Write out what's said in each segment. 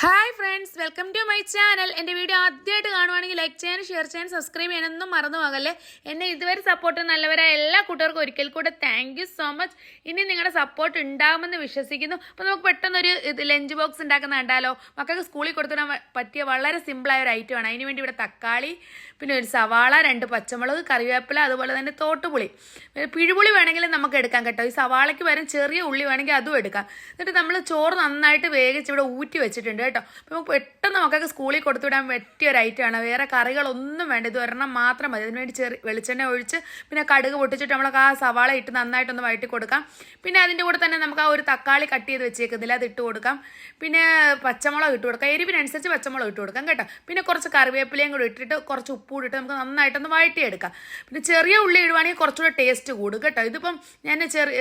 Hi friends welcome to my channel എന്റെ video ആദ്യമായിട്ട് കാണുവാണെങ്കിൽ ലൈക്ക് ചെയ്യാൻ ഷെയർ ചെയ്യാൻ സബ്സ്ക്രൈബ് ചെയ്യാനൊന്നും മറന്നു പോകല്ലേ എന്നെ ഇതുവരെ സപ്പോർട്ട് നല്ലവരായ എല്ലാ കൂട്ടുകാർക്കും ഒരിക്കൽ കൂടെ താങ്ക് സോ മച്ച് ഇനി നിങ്ങളുടെ സപ്പോർട്ട് ഉണ്ടാകുമെന്ന് വിശ്വസിക്കുന്നു. അപ്പോൾ നമുക്ക് പെട്ടെന്നൊരു ലഞ്ച് ബോക്സ് ഉണ്ടാക്കുന്ന കണ്ടാലോ? മക്കൾക്ക് സ്കൂളിൽ കൊടുത്തിടാൻ പറ്റിയ വളരെ സിമ്പിളായ ഒരു ഐറ്റമാണ് അതിന് വേണ്ടി ഇവിടെ തക്കാളി പിന്നെ ഒരു സവാള രണ്ട് പച്ചമുളക് കറിവേപ്പില അതുപോലെ തന്നെ തോട്ടുപുളി. പിഴുപുളി വേണമെങ്കിൽ നമുക്ക് എടുക്കാം കേട്ടോ. ഈ സവാളയ്ക്ക് പകരം ചെറിയ ഉള്ളി വേണമെങ്കിൽ അതും എടുക്കാം. എന്നിട്ട് നമ്മൾ ചോറ് നന്നായിട്ട് വേഗിച്ച് ഇവിടെ ഊറ്റി വെച്ചിട്ടുണ്ട്. കേട്ടോ. അപ്പോൾ നമുക്ക് പെട്ടെന്ന് മക്കൾക്ക് സ്കൂളിൽ കൊടുത്തുവിടാൻ പറ്റിയ ഒരു ഐറ്റമാണ് വേറെ കറികളൊന്നും വേണ്ട. ഇത് ഒരെണ്ണം മാത്രം മതി. അതിനുവേണ്ടി ചെറിയ വെളിച്ചെണ്ണ ഒഴിച്ച് പിന്നെ കടുക് പൊട്ടിച്ചിട്ട് നമ്മൾ ആ സവാള ഇട്ട് നന്നായിട്ടൊന്ന് വഴറ്റി കൊടുക്കാം. പിന്നെ അതിന്റെ കൂടെ തന്നെ നമുക്ക് ആ ഒരു തക്കാളി കട്ട് ചെയ്ത് വെച്ചേക്കുന്നില്ല. അത് ഇട്ട് കൊടുക്കാം. പിന്നെ പച്ചമുളക് ഇട്ട് കൊടുക്കാം. എരിവിനനുസരിച്ച് പച്ചമുളക് ഇട്ട് കൊടുക്കാം കേട്ടോ. പിന്നെ കുറച്ച് കറിവേപ്പിലയും കൂടി ഇട്ടിട്ട് കുറച്ച് ഉപ്പ് ഇട്ടിട്ട് നമുക്ക് നന്നായിട്ടൊന്ന് വഴറ്റിയെടുക്കാം. പിന്നെ ചെറിയ ഉള്ളി ഇടുവാണെങ്കിൽ കുറച്ചുകൂടെ ടേസ്റ്റ് കൂടും കേട്ടോ. ഇതിപ്പം ഞാൻ ചെറിയ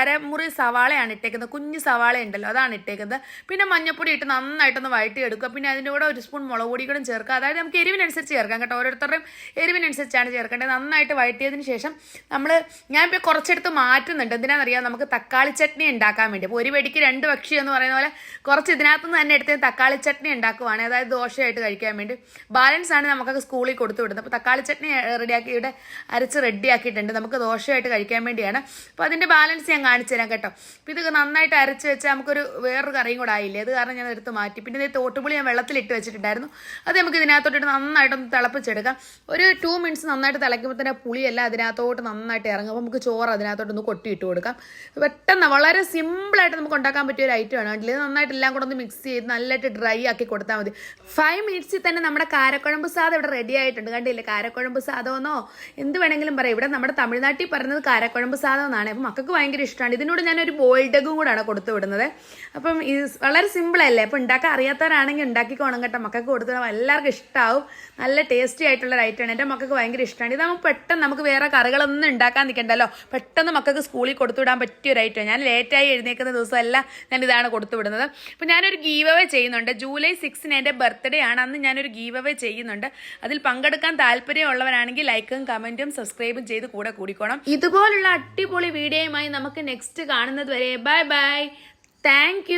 അരമുറി സവാളയാണ് ഇട്ടേക്കുന്നത്. കുഞ്ഞ് സവാള ഉണ്ടല്ലോ അതാണ് ഇട്ടേക്കുന്നത്. പിന്നെ മഞ്ഞപ്പൊടി ഇട്ട് നന്നായിട്ടൊന്ന് വഴറ്റി എടുക്കുക പിന്നെ അതിന്റെ കൂടെ ഒരു സ്പൂൺ മുളക് പൊടി കൂടെ ചേർക്കുക. അതായത് നമുക്ക് എരിവിനനുസരിച്ച് ചേർക്കാം കേട്ടോ. ഓരോരുത്തരുടെയും എരിവിനനുസരിച്ചാണ് ചേർക്കേണ്ടത്. നന്നായിട്ട് വഴറ്റിയതിന് ശേഷം നമ്മൾ ഞാൻ ഞാനിപ്പോൾ കുറച്ചെടുത്ത് മാറ്റുന്നുണ്ട്. എന്തിനാണെന്നറിയാം നമുക്ക് തക്കാളി ചട്നി ഉണ്ടാക്കാൻ വേണ്ടി. അപ്പോൾ ഒരു വെടിക്ക് രണ്ട് പക്ഷി എന്ന് പറയുന്ന പോലെ കുറച്ച് ഇതിനകത്ത് നിന്ന് തന്നെ എടുത്ത് തക്കാളി ചട്നി ഉണ്ടാക്കുവാണ്. അതായത് ദോശയായിട്ട് കഴിക്കാൻ വേണ്ടി. ബാലൻസ് ആണ് നമുക്കൊക്കെ സ്കൂളിൽ കൊടുത്തു വിടുന്നത്. അപ്പോൾ തക്കാളി ചട്നി റെഡിയാക്കി ഇവിടെ അരച്ച് റെഡിയാക്കിയിട്ടുണ്ട്. നമുക്ക് ദോശയായിട്ട് കഴിക്കാൻ വേണ്ടിയാണ്. അപ്പോൾ അതിന്റെ ബാലൻസ് ഞാൻ കാണിച്ചു തരാം കേട്ടോ. അപ്പോൾ ഇത് നന്നായിട്ട് അരച്ച് വെച്ചാൽ നമുക്കൊരു വേറൊരു കറിയും കൂടെ ആയില്ലേ? അത് കാരണം ഞാൻ എടുത്ത് മാറ്റി പിന്നെ ഇത് തോട്ടുപുളി ഞാൻ വെള്ളത്തിലിട്ട് വെച്ചിട്ടുണ്ടായിരുന്നു. അത് നമുക്ക് ഇതിനകത്തോട്ട് നന്നായിട്ടൊന്ന് തിളപ്പിച്ചെടുക്കാം. ഒരു ടു മിനിറ്റ്സ് നന്നായിട്ട് തിളയ്ക്കുമ്പോൾ തന്നെ പുളിയെല്ലാം അതിനകത്തോട്ട് നന്നായിട്ട് ഇറങ്ങും. അപ്പോൾ നമുക്ക് ചോറ് അതിനകത്തോട്ടൊന്ന് കൊട്ടിയിട്ട് കൊടുക്കാം. പെട്ടെന്ന് വളരെ സിമ്പിളായിട്ട് നമുക്ക് ഉണ്ടാക്കാൻ പറ്റിയ ഒരു ഐറ്റം ആണ്. ഇത് നന്നായിട്ട് എല്ലാം കൂടെ ഒന്ന് മിക്സ് ചെയ്ത് നല്ലായിട്ട് ഡ്രൈ ആക്കി കൊടുത്താൽ മതി. ഫൈവ് മിനിറ്റ്സിൽ തന്നെ നമ്മുടെ കാരക്കുഴമ്പ് സാധം ഇവിടെ റെഡി ആയിട്ടുണ്ട്. കണ്ടില്ലേ? കാരക്കുഴമ്പ് സാധമെന്നോ എന്ത് വേണമെങ്കിലും പറയാം. ഇവിടെ നമ്മുടെ തമിഴ്നാട്ടിൽ പറയുന്നത് കാരക്കുഴമ്പ് സാധം എന്നാണ് അപ്പം മക്കൾക്ക് ഭയങ്കര ഇഷ്ടമാണ്. ഇതിനോട് ഞാനൊരു ബോയിൽഡ് കൂടാണ് കൊടുത്തു വിടുന്നത്. അപ്പം ഇത് വളരെ സിമ്പിളല്ലേ അപ്പം ഉണ്ടാക്കാൻ അറിയാത്തവരാണെങ്കിൽ ഉണ്ടാക്കിക്കോണം കേട്ടോ. മക്കൾക്ക് കൊടുത്തു എല്ലാവർക്കും ഇഷ്ടമാവും നല്ല ടേസ്റ്റി ആയിട്ടുള്ള ഐറ്റമാണ് എന്റെ മക്കൾക്ക് ഭയങ്കര ഇഷ്ടമാണ് ഇതാകുമ്പോൾ പെട്ടെന്ന് നമുക്ക് വേറെ കറികളൊന്നും ഉണ്ടാക്കാൻ നിൽക്കണ്ടല്ലോ. പെട്ടെന്ന് മക്കൾക്ക് സ്കൂളിൽ കൊടുത്തുവിടാൻ പറ്റിയ ഒരു ഐറ്റം ഞാൻ ലേറ്റായി എഴുന്നേക്കുന്ന ദിവസമെല്ലാം ഞാൻ ഇതാണ് കൊടുത്തു വിടുന്നത് അപ്പം ഞാനൊരു ഗീവ് അവേ ചെയ്യുന്നുണ്ട്. ജൂലൈ സിക്സിന് എന്റെ ബർത്ത്ഡേ ആണ്. അന്ന് ഞാനൊരു ഗീവ് അവേ ചെയ്യുന്നുണ്ട്. അതിൽ പങ്കെടുക്കാൻ താല്പര്യമുള്ളവരാണെങ്കിൽ ലൈക്കും കമന്റും സബ്സ്ക്രൈബും ചെയ്ത് കൂടെ കൂടിക്കോണം. ഇതുപോലുള്ള അടിപൊളി വീഡിയോയുമായി നമുക്ക് നെക്സ്റ്റ് കാണുന്നത് വരെ. Bye bye thank